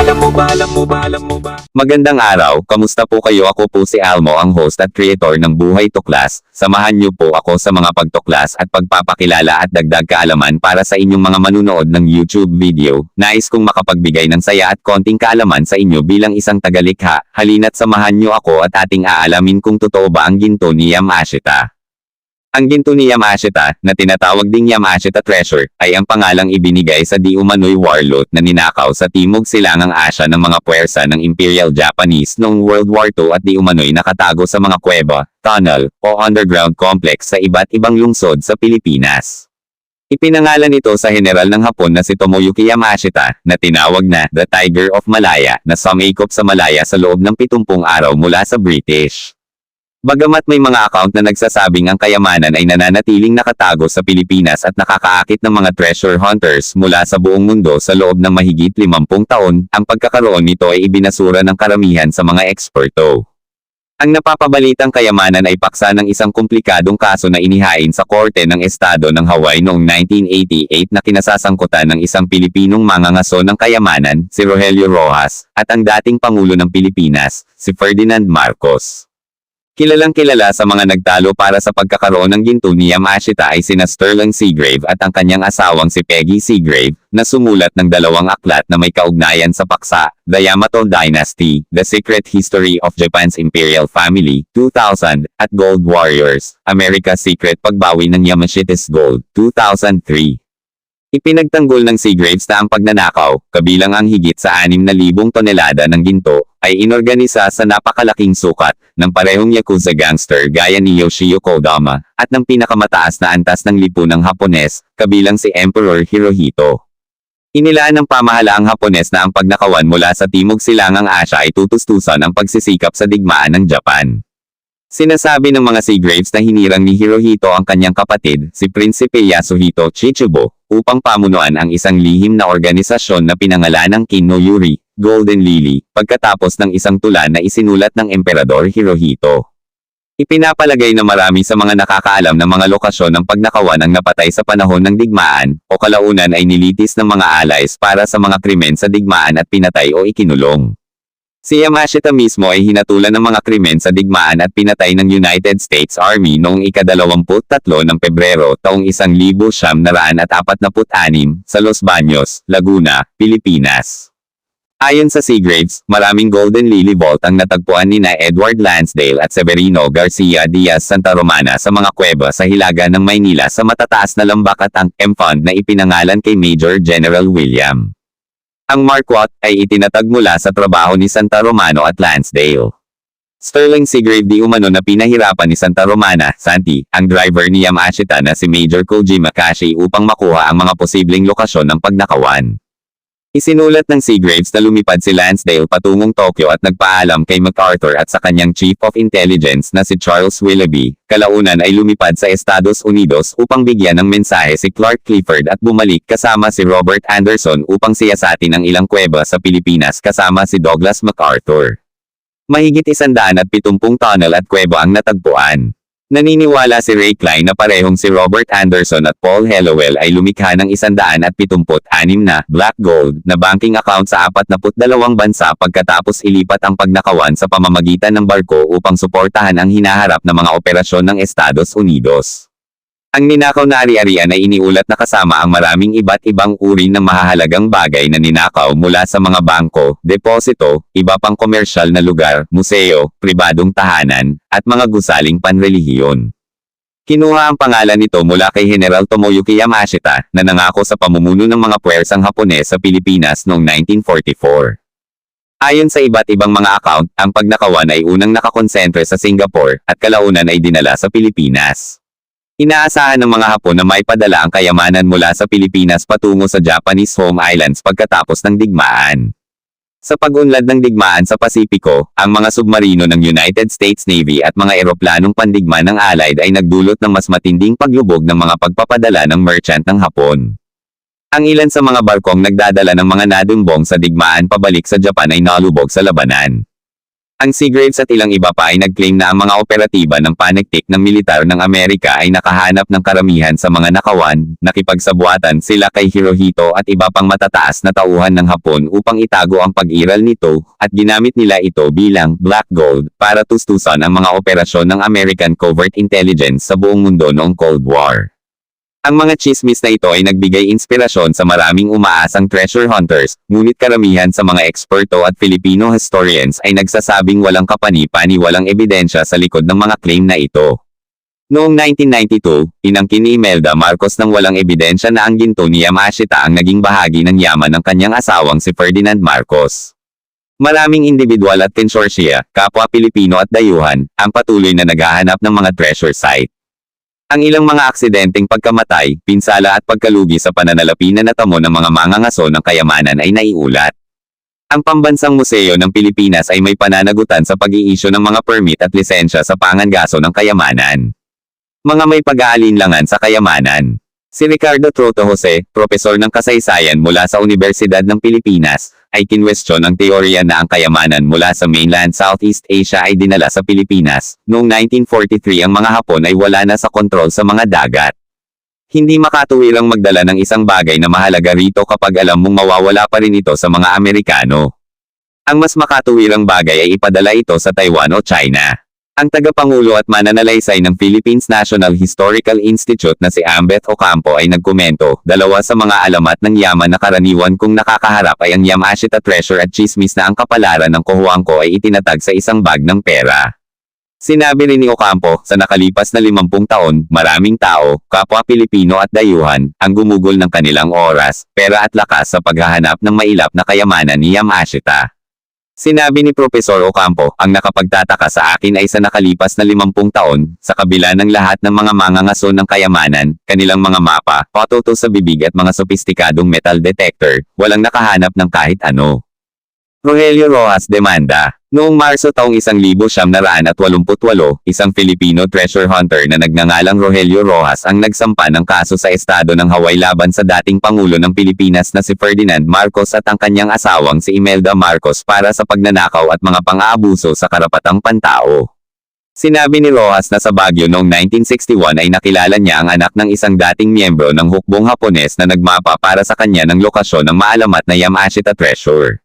Alam mo ba, alam mo ba, alam mo ba? Magandang araw, kamusta po kayo? Ako po si Almo, ang host at creator ng Buhay Tuklas. Samahan niyo po ako sa mga pagtuklas at pagpapakilala at dagdag kaalaman para sa inyong mga manunood ng YouTube video. Nais kong makapagbigay ng saya at konting kaalaman sa inyo bilang isang tagalikha. Halina't samahan niyo ako at ating aalamin kung totoo ba ang ginto ni Yamashita. Ang ginto ni Yamashita, na tinatawag ding Yamashita Treasure, ay ang pangalang ibinigay sa di umano'y warlord na ninakaw sa Timog Silangang Asya ng mga puwersa ng Imperial Japanese noong World War II at di umano'y nakatago sa mga kuweba, tunnel, o underground complex sa iba't ibang lungsod sa Pilipinas. Ipinangalan ito sa general ng Hapon na si Tomoyuki Yamashita, na tinawag na The Tiger of Malaya, na sumikop sa Malaya sa loob ng 70 araw mula sa British. Bagamat may mga account na nagsasabing ang kayamanan ay nananatiling nakatago sa Pilipinas at nakakaakit ng mga treasure hunters mula sa buong mundo sa loob ng mahigit 50 taon, ang pagkakaroon nito ay ibinasura ng karamihan sa mga eksperto. Ang napapabalitang kayamanan ay paksa ng isang komplikadong kaso na inihain sa korte ng Estado ng Hawaii noong 1988 na kinasasangkutan ng isang Pilipinong mangangaso ng kayamanan, si Rogelio Rojas, at ang dating Pangulo ng Pilipinas, si Ferdinand Marcos. Kilalang kilala sa mga nagtalo para sa pagkakaroon ng ginto ni Yamashita ay sina Sterling Seagrave at ang kanyang asawang si Peggy Seagrave, na sumulat ng dalawang aklat na may kaugnayan sa paksa, The Yamato Dynasty, The Secret History of Japan's Imperial Family, 2000, at Gold Warriors, America's Secret Pagbawi ng Yamashita's Gold, 2003. Ipinagtanggol ng Seagraves na ang pagnanakaw, kabilang ang higit sa 6,000 tonelada ng ginto, ay inorganisa sa napakalaking sukat, ng parehong Yakuza gangster gaya ni Yoshio Kodama, at ng pinakamataas na antas ng lipunang Hapones, kabilang si Emperor Hirohito. Inilaan ng pamahalaang Hapones na ang pagnakawan mula sa Timog Silangang Asya ay tutustusan ang pagsisikap sa digmaan ng Japan. Sinasabi ng mga Seagraves na hinirang ni Hirohito ang kanyang kapatid, si Prinsipe Yasuhito Chichibo, upang pamunuan ang isang lihim na organisasyon na pinangalanang Kinoyuri, Golden Lily, pagkatapos ng isang tula na isinulat ng Emperador Hirohito. Ipinapalagay na marami sa mga nakakaalam ng mga lokasyon ng pagnakawan ang napatay sa panahon ng digmaan, o kalaunan ay nilitis ng mga allies para sa mga krimen sa digmaan at pinatay o ikinulong. Si Yamashita mismo ay hinatulan ng mga krimen sa digmaan at pinatay ng United States Army noong ika-23 ng Pebrero taong 1946 sa Los Baños, Laguna, Pilipinas. Ayon sa Seagraves, maraming Golden Lily Vault ang natagpuan ni na Edward Lansdale at Severino Garcia Diaz Santa Romana sa mga kuweba sa Hilaga ng Maynila sa matataas na lambak at ang M-Fund na ipinangalan kay Major General William. Ang Marquardt ay itinatag mula sa trabaho ni Santa Romano at Lansdale. Sterling Seagrave di umano na pinahirapan ni Santa Romana, Santi, ang driver ni Yamashita na si Major Koji Makashi upang makuha ang mga posibleng lokasyon ng pagnakawan. Isinulat ng Seagraves na lumipad si Lansdale patungong Tokyo at nagpaalam kay MacArthur at sa kanyang Chief of Intelligence na si Charles Willoughby, kalaunan ay lumipad sa Estados Unidos upang bigyan ng mensahe si Clark Clifford at bumalik kasama si Robert Anderson upang siyasatin ang ilang kuweba sa Pilipinas kasama si Douglas MacArthur. Mahigit isandaan at pitumpung tunnel at kuweba ang natagpuan. Naniniwala si Ray Klein na parehong si Robert Anderson at Paul Hellowell ay lumikha ng 176 na black gold na banking account sa 42 bansa pagkatapos ilipat ang pagnakawan sa pamamagitan ng barko upang suportahan ang hinaharap na mga operasyon ng Estados Unidos. Ang ninakaw na ari-arian ay iniulat na kasama ang maraming iba't ibang uri ng mahahalagang bagay na ninakaw mula sa mga bangko, deposito, iba pang komersyal na lugar, museo, pribadong tahanan, at mga gusaling panrelihiyon. Kinuha ang pangalan nito mula kay General Tomoyuki Yamashita, na nangako sa pamumuno ng mga puwersang Hapones sa Pilipinas noong 1944. Ayon sa iba't ibang mga account, ang pagnakawan ay unang nakakonsentre sa Singapore, at kalaunan ay dinala sa Pilipinas. Inaasahan ng mga Hapon na may padala ang kayamanan mula sa Pilipinas patungo sa Japanese home islands pagkatapos ng digmaan. Sa pag-unlad ng digmaan sa Pasipiko, ang mga submarino ng United States Navy at mga eroplanong pandigma ng Allied ay nagdulot ng mas matinding paglubog ng mga pagpapadala ng merchant ng Hapon. Ang ilan sa mga barkong nagdadala ng mga nadumbong sa digmaan pabalik sa Japan ay nalubog sa labanan. Ang Seagraves at ilang iba pa ay nag-claim na ang mga operatiba ng panektik ng militar ng Amerika ay nakahanap ng karamihan sa mga nakawan, nakipagsabuatan sila kay Hirohito at iba pang matataas na tauhan ng Hapon upang itago ang pag-iral nito, at ginamit nila ito bilang black gold para tustusan ang mga operasyon ng American Covert Intelligence sa buong mundo noong Cold War. Ang mga chismis na ito ay nagbigay inspirasyon sa maraming umaasang treasure hunters, ngunit karamihan sa mga eksperto at Filipino historians ay nagsasabing walang kapani-pani walang ebidensya sa likod ng mga claim na ito. Noong 1992, inangkin ni Imelda Marcos ng walang ebidensya na ang ginto ni Yamashita ang naging bahagi ng yaman ng kanyang asawang si Ferdinand Marcos. Maraming individual at consortia, kapwa Pilipino at dayuhan, ang patuloy na naghahanap ng mga treasure site. Ang ilang mga aksidenteng pagkamatay, pinsala at pagkalugi sa pananalapi na natamo ng mga mangangaso ng kayamanan ay naiulat. Ang Pambansang Museo ng Pilipinas ay may pananagutan sa pag-iisyo ng mga permit at lisensya sa pangangaso ng kayamanan. Mga may pag-aalinlangan sa kayamanan. Si Ricardo Troto Jose, profesor ng kasaysayan mula sa Universidad ng Pilipinas, ay kinwestiyon ang teorya na ang kayamanan mula sa mainland Southeast Asia ay dinala sa Pilipinas. Noong 1943 ang mga Hapon ay wala na sa kontrol sa mga dagat. Hindi makatuwirang magdala ng isang bagay na mahalaga rito kapag alam mong mawawala pa rin ito sa mga Amerikano. Ang mas makatuwirang bagay ay ipadala ito sa Taiwan o China. Ang tagapangulo at mananalaysay ng Philippines National Historical Institute na si Ambeth Ocampo ay nagkomento, dalawa sa mga alamat ng yaman na karaniwan kung nakakaharap ay ang Yamashita Treasure at chismis na ang kapalaran ng Cojuangco ay itinatag sa isang bag ng pera. Sinabi rin ni Ocampo, sa nakalipas na 50 taon, maraming tao, kapwa Pilipino at dayuhan, ang gumugol ng kanilang oras, pera at lakas sa paghahanap ng mailap na kayamanan ni Yamashita. Sinabi ni Profesor Ocampo, ang nakapagtataka sa akin ay sa nakalipas na 50 taon, sa kabila ng lahat ng mga mangangaso ng kayamanan, kanilang mga mapa, photo sa bibig at mga sopistikadong metal detector, walang nakahanap ng kahit ano. Rogelio Rojas demanda. Noong Marso taong 1988, isang Filipino treasure hunter na nagngangalang Rogelio Rojas ang nagsampa ng kaso sa estado ng Hawaii laban sa dating Pangulo ng Pilipinas na si Ferdinand Marcos at ang kanyang asawang si Imelda Marcos para sa pagnanakaw at mga pang-aabuso sa karapatang pantao. Sinabi ni Rojas na sa Baguio noong 1961 ay nakilala niya ang anak ng isang dating miyembro ng hukbong Hapones na nagmapa para sa kanya ng lokasyon ng maalamat na Yamashita Treasure.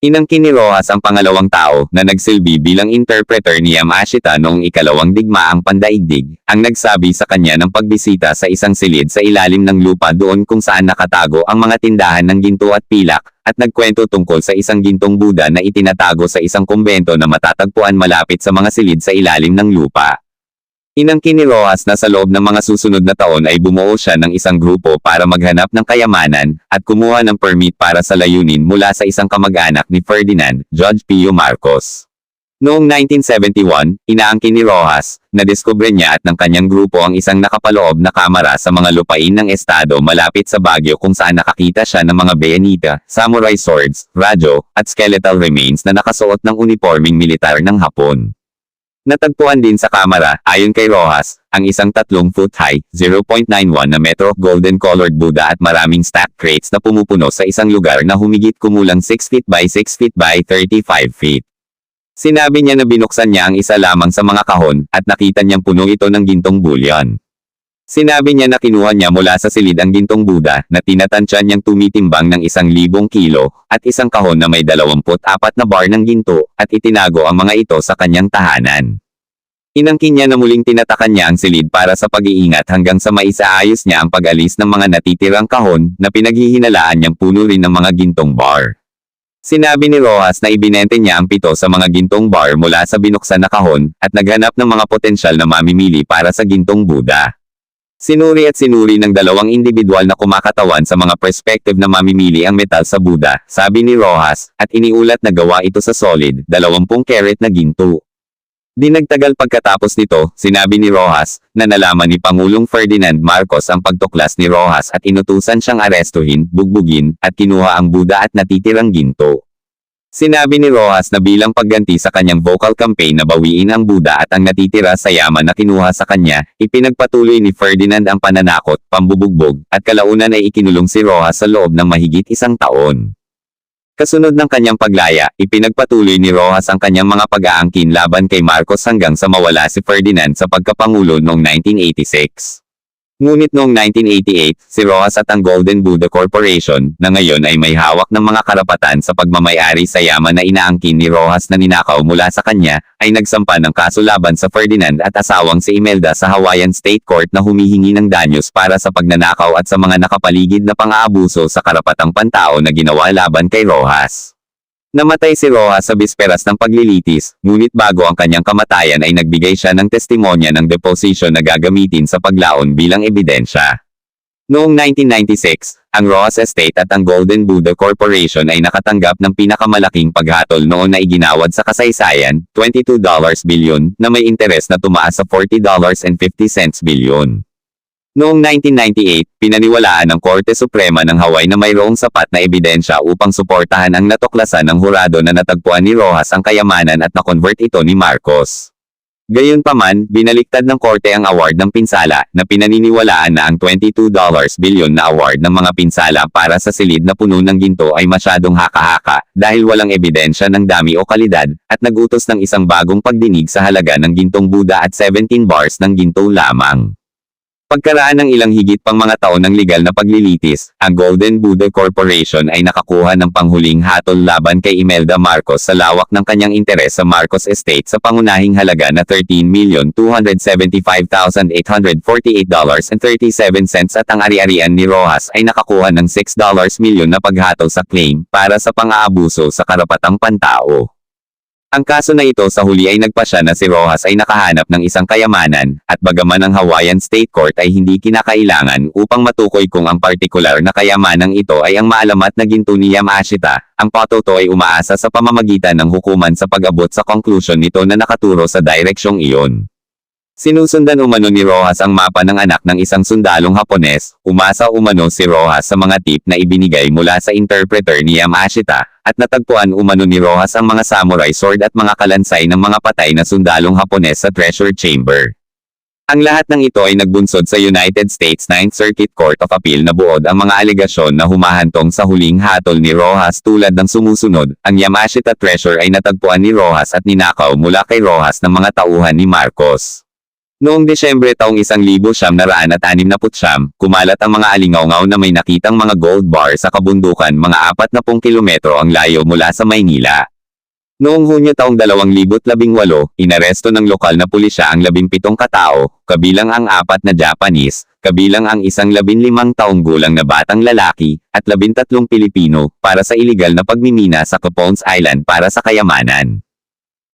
Inangkin ni Rojas ang pangalawang tao na nagsilbi bilang interpreter ni Yamashita noong ikalawang digmaang pandaigdig, ang nagsabi sa kanya ng pagbisita sa isang silid sa ilalim ng lupa doon kung saan nakatago ang mga tindahan ng ginto at pilak, at nagkwento tungkol sa isang gintong Buddha na itinatago sa isang kumbento na matatagpuan malapit sa mga silid sa ilalim ng lupa. Inangkin ni Rojas na sa loob ng mga susunod na taon ay bumuo siya ng isang grupo para maghanap ng kayamanan, at kumuha ng permit para sa layunin mula sa isang kamag-anak ni Ferdinand, Judge Pio Marcos. Noong 1971, inaangkin ni Rojas, na diskubre niya at ng kanyang grupo ang isang nakapaloob na kamera sa mga lupain ng estado malapit sa Baguio kung saan nakakita siya ng mga bayanita, samurai swords, radyo, at skeletal remains na nakasuot ng uniforming militar ng Hapon. Natagpuan din sa kamera, ayon kay Rojas, ang isang 3 foot high, 0.91 na metro golden colored Buddha at maraming stack crates na pumupuno sa isang lugar na humigit kumulang 6 feet by 6 feet by 35 feet. Sinabi niya na binuksan niya ang isa lamang sa mga kahon, at nakita niyang puno ito ng gintong bullion. Sinabi niya na kinuha niya mula sa silid ang gintong Buddha na tinatansya niyang tumitimbang ng isang libong kilo, at isang kahon na may 24 na bar ng ginto, at itinago ang mga ito sa kanyang tahanan. Inangkin niya na muling tinatakan niya ang silid para sa pag-iingat hanggang sa maisaayos niya ang pag-alis ng mga natitirang kahon na pinaghihinalaan niyang puno rin ng mga gintong bar. Sinabi ni Rojas na ibinente niya ang pito sa mga gintong bar mula sa binuksan na kahon, at naghanap ng mga potensyal na mamimili para sa gintong Buddha. Sinuri at sinuri ng dalawang individual na kumakatawan sa mga perspective na mamimili ang metal sa Buddha, sabi ni Rojas, at iniulat na gawa ito sa solid, 20 karat na ginto. Di nagtagal pagkatapos nito, sinabi ni Rojas, na nalaman ni Pangulong Ferdinand Marcos ang pagtuklas ni Rojas at inutusan siyang arestuhin, bugbugin, at kinuha ang Buddha at natitirang ginto. Sinabi ni Rojas na bilang pagganti sa kanyang vocal campaign na bawiin ang Buddha at ang natitira sa yaman na kinuha sa kanya, ipinagpatuloy ni Ferdinand ang pananakot, pambubugbog, at kalaunan ay ikinulong si Rojas sa loob ng mahigit isang taon. Kasunod ng kanyang paglaya, ipinagpatuloy ni Rojas ang kanyang mga pag-aangkin laban kay Marcos hanggang sa mawala si Ferdinand sa pagkapangulo noong 1986. Ngunit noong 1988, si Rojas at ang Golden Buddha Corporation, na ngayon ay may hawak ng mga karapatan sa pagmamayari sa yaman na inaangkin ni Rojas na ninakaw mula sa kanya, ay nagsampa ng kaso laban sa Ferdinand at asawang si Imelda sa Hawaiian State Court na humihingi ng danyos para sa pagnanakaw at sa mga nakapaligid na pang-aabuso sa karapatang pantao na ginawa laban kay Rojas. Namatay si Rojas sa bisperas ng paglilitis, ngunit bago ang kanyang kamatayan ay nagbigay siya ng testimonya ng deposition na gagamitin sa paglaon bilang ebidensya. Noong 1996, ang Rojas Estate at ang Golden Buddha Corporation ay nakatanggap ng pinakamalaking paghatol noon na iginawad sa kasaysayan, $22 bilyon, na may interes na tumaas sa $40.50 bilyon. Noong 1998, pinaniwalaan ng Korte Suprema ng Hawaii na mayroong sapat na ebidensya upang suportahan ang natuklasan ng hurado na natagpuan ni Rojas ang kayamanan at na-convert ito ni Marcos. Gayunpaman, binaliktad ng korte ang award ng pinsala, na pinaniniwalaan na ang $22 bilyon na award ng mga pinsala para sa silid na puno ng ginto ay masyadong haka-haka, dahil walang ebidensya ng dami o kalidad, at nagutos ng isang bagong pagdinig sa halaga ng gintong Buda at 17 bars ng ginto lamang. Pagkaraan ng ilang higit pang mga taon ng legal na paglilitis, ang Golden Buddha Corporation ay nakakuha ng panghuling hatol laban kay Imelda Marcos sa lawak ng kanyang interes sa Marcos Estate sa pangunahing halaga na $13,275,848.37 at ang ari-arian ni Rojas ay nakakuha ng $6 milyon na paghatol sa claim para sa pang-aabuso sa karapatang pantao. Ang kaso na ito sa huli ay nagpasya na si Rojas ay nakahanap ng isang kayamanan, at bagaman ang Hawaiian State Court ay hindi kinakailangan upang matukoy kung ang partikular na kayamanang ito ay ang maalamat na ginto ni Yamashita, ang patoto ay umaasa sa pamamagitan ng hukuman sa pag-abot sa conclusion nito na nakaturo sa direksyong iyon. Sinusundan umano ni Rojas ang mapa ng anak ng isang sundalong Hapones, umasa umano si Rojas sa mga tip na ibinigay mula sa interpreter ni Yamashita, at natagpuan umano ni Rojas ang mga samurai sword at mga kalansay ng mga patay na sundalong Hapones sa treasure chamber. Ang lahat ng ito ay nagbunsod sa United States Ninth Circuit Court of Appeal na buod ang mga alegasyon na humahantong sa huling hatol ni Rojas tulad ng sumusunod, ang Yamashita treasure ay natagpuan ni Rojas at ninakaw mula kay Rojas ng mga tauhan ni Marcos. Noong Desyembre taong 1969, kumalat ang mga alingaw na may nakitang mga gold bar sa kabundukan mga 40 kilometro ang layo mula sa Maynila. Noong Hunyo taong 2018, inaresto ng lokal na pulisya ang 17 katao, kabilang ang apat na Japanese, kabilang ang isang 15 taong gulang na batang lalaki, at 13 Pilipino, para sa iligal na pagmimina sa Capones Island para sa kayamanan.